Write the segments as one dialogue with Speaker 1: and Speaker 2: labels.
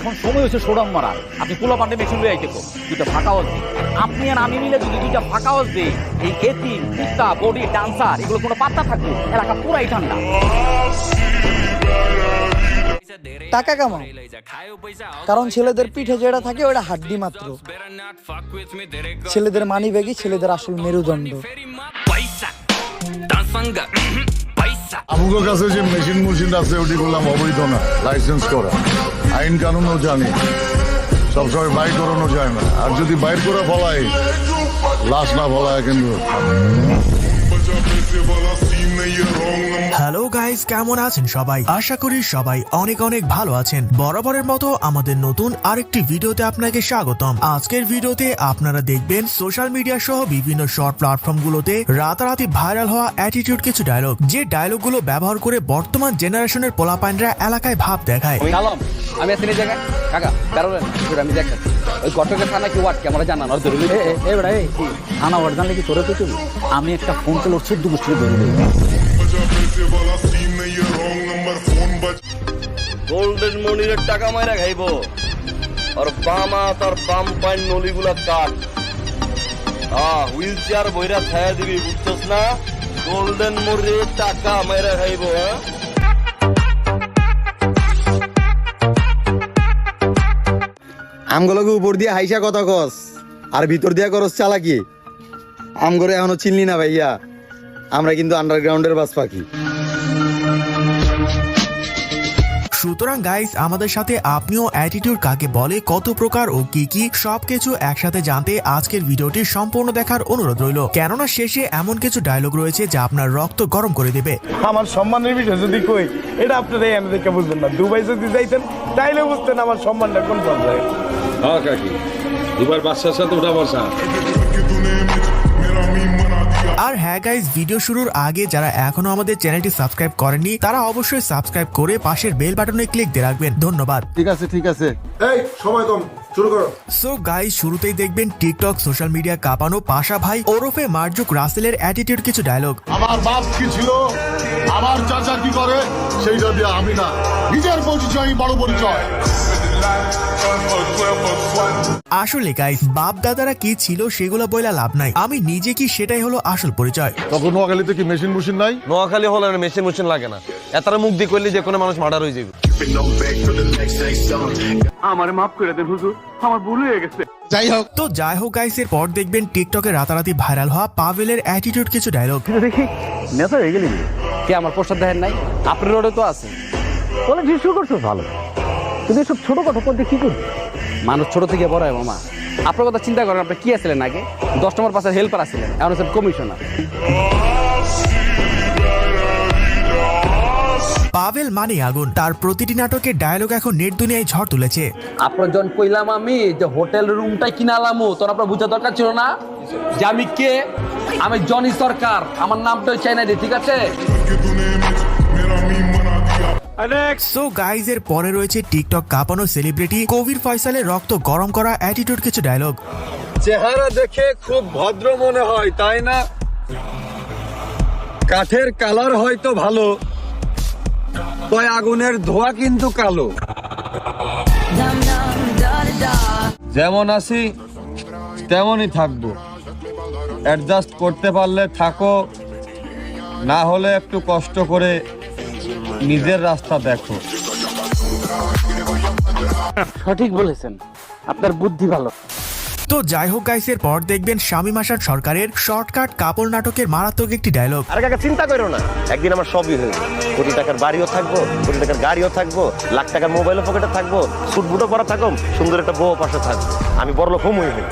Speaker 1: এখন সময় হয়েছে সোডাম মারা আপনি পোলা পান্ডে মেশিন লয়ে আইতে কো দুইটা ফাঁকা হজ আপনি আর আমি মিলে যদি দুইটা ফাঁকা হজ দিই এই এতিম কুত্তা বডি ডান্সার এগুলো কোনো পাত্তা থাকবে? এলাকা পুরাই ঠান্ডা।
Speaker 2: টাকা কামাও। কারণ ছেলেদের পিঠে যেটা থাকে ওটা হাড্ডি মাত্র। ছেলেদের মানি ব্যাগই ছেলেদের আসল মেরুদণ্ড।
Speaker 3: আমগো কাছে যে মেশিন মেশিন আছে ওটি বললাম অবৈধ না লাইসেন্স করা। আইন কানুনও জানি। সবসময় বাইর করানো যায় না। আর যদি বাইর করে ফলায়, লাশ না ফলায় কিন্তু।
Speaker 4: হ্যালো গাইস কেমন আছেন সবাই? আশা করি সবাই অনেক অনেক ভালো আছেন। বরাবরের মতো আমাদের নতুন আরেকটি ভিডিওতে আপনাকে স্বাগতম। আজকের ভিডিওতে আপনারা দেখবেন সোশ্যাল মিডিয়া সহ বিভিন্ন শর্ট প্ল্যাটফর্মগুলোতে রাতারাতি ভাইরাল হওয়া অ্যাটিটিউড কিছু ডায়লগ যে ডায়লগগুলো ব্যবহার করে বর্তমান জেনারেশনের পোলাপাইনরা এলাকায় ভাব দেখায়।
Speaker 1: আমি এই জায়গায় কাকা আমি দেখাচ্ছি ওই ঘটকের থানা কি ওয়ার্ড ক্যামেরা জানা না ধরে এ বেড়া এই থানা ওয়ার্ড জানলে কি তোরে তো আমি একটা ফোন ধরে।
Speaker 5: গোল্ডেন মনিরের টাকা মাইরা খাইব। আর বামা তার বাম পাইন নলিগুলা কাট। আহ হুইল চেয়ার বইরা ছায়া দিবি, বুঝছস না? গোল্ডেন মনিরের টাকা মাইরা খাইব হ্যাঁ?
Speaker 6: আমগুলোকে উপর দিয়ে হাইসা কথা কস, আর ভিতর দিয়া করস চালাকি। আমগরে এখনও চিনলি না ভাইয়া। আমরা কিন্তু আন্ডারগ্রাউন্ডের বাস পাখি।
Speaker 4: সুতরাং গাইস আমাদের সাথে আপনিও অ্যাটিটিউড কাকে বলে কত প্রকার ও কি কি সবকিছু একসাথে জানতে আজকের ভিডিওটি সম্পূর্ণ দেখার অনুরোধ রইল। কেননা শেষে এমন কিছু ডায়লগ রয়েছে যা আপনার রক্ত গরম করে দেবে।
Speaker 7: আমার সম্মানের বিষয় যদি কই এটা আপনারা এনে দেখে বুঝবেন না। দুবাই যদি যাইতেন তাইলে বুঝতেন আমার সম্মানটা কোন পর্যায়ে।
Speaker 8: হ্যাঁ কাকি। দুবার বাচ্চার সাথে ওঠা বসা।
Speaker 4: আর হ্যাঁ গাইজ ভিডিও শুরুর আগে যারা এখনও আমাদের চ্যানেলটি সাবস্ক্রাইব করেনি তারা অবশ্যই সাবস্ক্রাইব করে পাশের বেল বাটনে ক্লিক দিয়ে রাখবেন। ধন্যবাদ।
Speaker 6: ঠিক আছে ঠিক আছে।
Speaker 3: এই সময় কম শুরু করো।
Speaker 4: সো গাই শুরুতেই দেখবেন টিকটক সোশ্যাল মিডিয়া কাঁপানো পাশা ভাই ওরফে মার্জুক রাসেলের অ্যাটিটিউড কিছু ডায়লগ
Speaker 3: আমার বাপ কি ছিল? আমার চাচা কি করে? সেইটা দিয়ে আমি না। নিজের পরিচয় বড় পরিচয়।
Speaker 4: আসলে গাইস বাপ দাদারা কি ছিল সেগুলো বইলা লাভ নাই। আমি নিজে কি সেটাই হলো আসল পরিচয়?
Speaker 3: তখন নোয়াখালীতে কি মেশিন মেশিন নাই?
Speaker 5: নোয়াখালী হলে মেশিন মেশিন লাগে না। এতারা মুখ দিয়ে করলে যে কোনো মানুষ মার্ডার হয়ে যাবে। আমার মাপ করে যাই হোক।
Speaker 4: তো যাই হোক গাইস এর পর দেখবেন টিকটকে রাতারাতি ভাইরাল হওয়া পাভেলের অ্যাটিটিউড কিছু ডায়লগ
Speaker 1: দেখি নেতা হয়ে গেলি কে আমার প্রসাদ দেখেন নাই? আপনার রোডে তো আছে। বলে শুরু করছ ভালো। কিন্তু এসব ছোট কথা করতে কি করবি? মানুষ ছোট থেকে বড় হয় মামা। আপনার কথা চিন্তা করেন আপনি কি আছিলেন আগে? দশ নম্বর পাশে হেল্পার আছিলেন এখন হচ্ছেন কমিশনার
Speaker 4: পাভেল মানে আগুন। তার প্রতিটি নাটকের ডায়লগ এখন নেট দুনিয়ায় ঝড় তুলেছে।
Speaker 1: আপনার জন কইলাম আমি যে হোটেল রুমটাই কিনালামো তোর আপনার বোঝা দরকার ছিল না? যে আমি কে? আমি জনি সরকার। আমার নামটাই চাই না ঠিক আছে?
Speaker 4: সো গাইজ এর পরে রয়েছে টিকটক কাঁপানো সেলিব্রিটি কবির ফয়সালের রক্ত গরম করা অ্যাটিটিউড কিছু ডায়লগ
Speaker 6: চেহারা দেখে খুব ভদ্র মনে হয় তাই না? কাঠের কালার হয়তো ভালো তয় আগুনের ধোয়া কিন্তু কালো।
Speaker 5: যেমন আছি তেমনই থাকব। অ্যাডজাস্ট করতে পারলে থাকো। না হলে একটু কষ্ট করে নিজের রাস্তা দেখো।
Speaker 1: সঠিক বলেছেন। আপনার বুদ্ধি ভালো।
Speaker 4: তো যাই হোক গাইস এর পর দেখবেন শামীম আসাদ সরকারের শর্টকাট কাপড় নাটকের মারাত্মক একটি ডায়লগ
Speaker 5: আরে কাকা চিন্তা করো না। একদিন আমার সবই হয়ে যাবে। কোটি টাকার বাড়িও থাকব কোটি টাকার গাড়িও থাকব লাখ টাকার মোবাইলও পকেটে থাকব সুট বুটও পরা থাকো সুন্দর একটা বউ পাশে থাকব। আমি বড় লোক হই হই।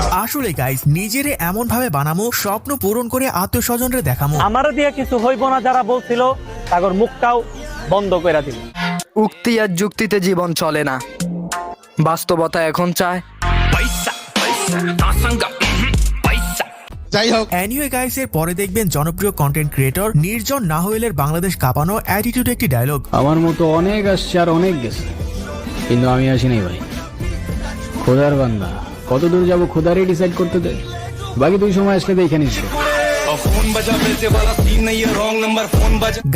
Speaker 4: আসলে গাইস নিজেরে এমন ভাবে বানামো স্বপ্ন পূরণ করে আত্মীয়স্বজনরে দেখামো।
Speaker 7: আমার দিয়ে কিছু হইব না যারা বলছিল তাগর মুখটাও বন্ধ করে দিল।
Speaker 2: উক্তি আর যুক্তিতে জীবন চলে না। বাস্তবতা এখন চায়।
Speaker 4: অ্যানিওয়ে গাইস এর পরে দেখবেন জনপ্রিয় কন্টেন্ট ক্রিয়েটর নির্জন নাহোয়েলের বাংলাদেশ কাঁপানো অ্যাটিটিউড একটি ডায়লগ
Speaker 9: আমার মতো অনেক আসছে আর অনেক গেছে। কিন্তু আমি আসি নাই ভাই। খোদার বান্দা। কত দূর যাব খোদারই ডিসাইড করতে দে। বাকি তুই সময় আসলে দেখে নিস।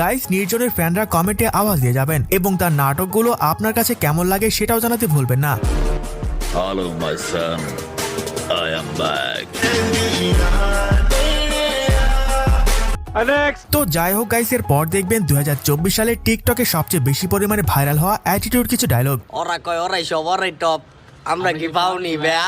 Speaker 4: গাইস নির্জনের ফ্যানরা কমেন্টে আওয়াজ দিয়ে যাবেন এবং তার নাটকগুলো আপনার কাছে কেমন লাগে সেটাও জানাতে ভুলবেন না।
Speaker 5: Hello, my son. I am back.
Speaker 4: তো যাই হোক গাইস এর পর দেখবেন দুই হাজার চব্বিশ সালে টিকটকে সবচেয়ে বেশি পরিমাণে ভাইরাল হওয়া অ্যাটিটিউড কিছু ডায়লগ
Speaker 10: ওরা কয় ওরাই সব ওরাই টপ আমরা কি পাওনি ব্যা?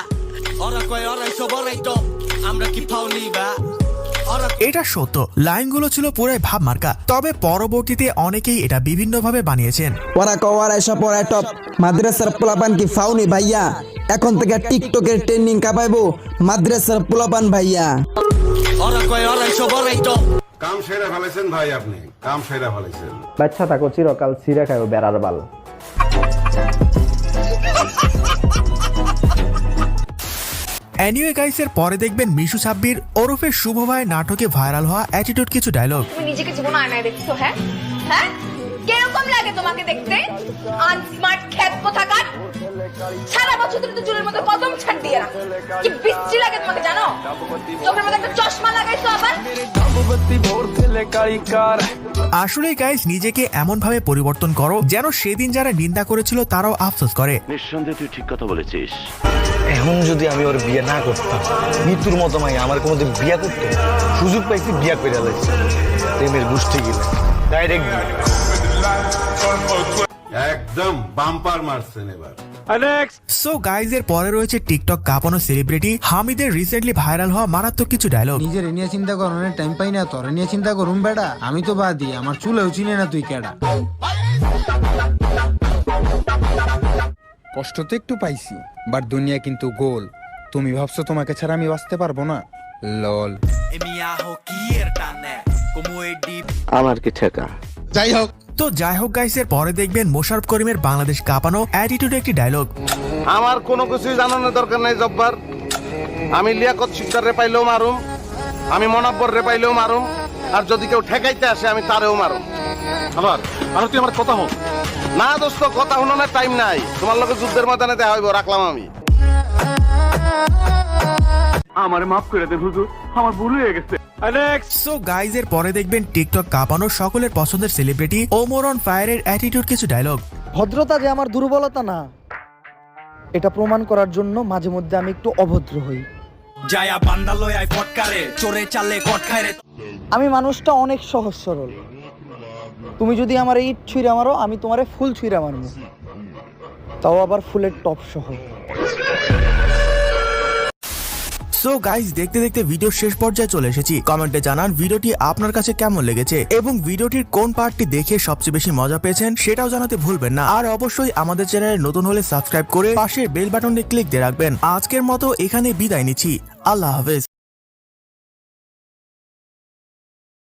Speaker 4: এটা সত্য লাইনগুলো ছিল পুরাই ভাব মার্কা তবে পরবর্তীতে অনেকেই এটা বিভিন্নভাবে বানিয়েছেন।
Speaker 6: ওরা কওয়ার এসব পড়ায় টপ মাদ্রাসার পোলাপান কি ফাউনি ভাইয়া? এখন থেকে টিকটকের ট্রেন্ডিং কাপাইবো মাদ্রাসার পোলাপান ভাইয়া।
Speaker 8: কাম সেরা ফেলেছেন ভাই আপনি কাম সেরা ফেলেছেন।
Speaker 7: বাচ্চা থাকো চিরকাল সিরা খাইও বেড়ার বাল।
Speaker 4: অ্যানিওয়ে গাইস এর পরে দেখবেন মিশু সাব্বির ওরফে শুভ ভাই নাটকে ভাইরাল হওয়া অ্যাটিটিউড কিছু ডায়লগ
Speaker 11: তুমি নিজেকে জীবন আয়নায় দেখছ হ্যাঁ? হ্যাঁ? কীরকম লাগে তোমাকে দেখতে? আনস্মার্ট খ্যাত কোথাকার সারা বছর তুমি তো চুলের মধ্যে কদম ছাড় দিয়ে রাখো কি বিশ্রী লাগে তোমাকে জানো? চোখের মধ্যে একটা চশমা লাগাইছো আবার?
Speaker 4: আসলে গাইস নিজেকে এমন ভাবে পরিবর্তন করো যেন সেদিন যারা নিন্দা করেছিল তারাও আফসোস করে।
Speaker 5: নিঃসন্দেহে তুই ঠিক কথা বলেছিস।
Speaker 6: এখন যদি আমি ওর বিয়ে না করতাম মৃত্যুর মতো মাই আমার কোনো বিয়ে করতো সুযোগ পাইছি বিয়া করে লাইছি। প্রেমের গোষ্ঠী গিলা। ডাইরেক্ট
Speaker 8: একদম বাম্পার মারছেন এবার।
Speaker 4: সো গাইজ এর পরে রয়েছে টিকটক কাঁপানো সেলিব্রিটি হামিদের রিসেন্টলি ভাইরাল হওয়া মারাত্মক কিছু ডায়লগ
Speaker 9: নিজের নিয়ে চিন্তা করানোর টাইম পাই না তোর নিয়ে চিন্তা করুম বেটা। আমি তো বাদি আমার চুলেও চিনে না তুই কেডা। কষ্ট তো একটু পাইছি বাট দুনিয়া কিন্তু গোল। তুমি ভাবছ তোমাকে ছাড়া আমি বাঁচতে পারব না? লল।
Speaker 5: আমার কি ঠেকা?
Speaker 9: যাই হোক
Speaker 4: তো যাই হোক গাইস এর পরে দেখবেন মোশারফ করিমের বাংলাদেশ কাঁপানো অ্যাটিটিউড একটি ডায়লগ
Speaker 7: আমার কোনো কিছুই জানানোর দরকার নাই জব্বার। আমি লিয়াকত শিকদার রে পাইলেও মারুম আমি মনাব্বর রে পাইলেও মারুম আর যদি কেউ ঠেকাইতে আসে আমি তারেও মারুম। আবার আর তুই আমার কথা হোক না দোস্ত কথা হনোর টাইম নাই। তোমার লোকের যুদ্ধের ময়দানে দেখা হইব রাখলাম আমি। আমার মাফ করে দেন হুজুর। আমার ভুল হয়ে গেছে।
Speaker 4: সো গাইজ এর পরে দেখবেন টিকটক কাঁপানো সকলের পছন্দের সেলিব্রিটি ওমরন ফায়ারের অ্যাটিটিউড কিছু ডায়লগ
Speaker 2: ভদ্রতা যে আমার দুর্বলতা না এটা প্রমাণ করার জন্য মাঝে মধ্যে আমি একটু অভদ্র হই। আমি মানুষটা অনেক সহজ সরল। তুমি যদি আমার ইট ছুঁড়ে মারো আমি তোমারে ফুল ছুঁড়ে মারবো। তাও আবার ফুলের টপ সহ।
Speaker 4: সো গাইজ দেখতে দেখতে ভিডিও শেষ পর্যায়ে চলে এসেছি। কমেন্টে জানান ভিডিওটি আপনার কাছে কেমন লেগেছে? এবং ভিডিওটির কোন পার্টটি দেখে সবচেয়ে বেশি মজা পেয়েছেন, সেটাও জানাতে ভুলবেন না। আর অবশ্যই আমাদের চ্যানেলে নতুন হলে সাবস্ক্রাইব করে পাশের বেল বাটনে ক্লিক দিয়ে রাখবেন। আজকের মতো এখানে বিদায় নিচ্ছি। আল্লাহ হাফেজ।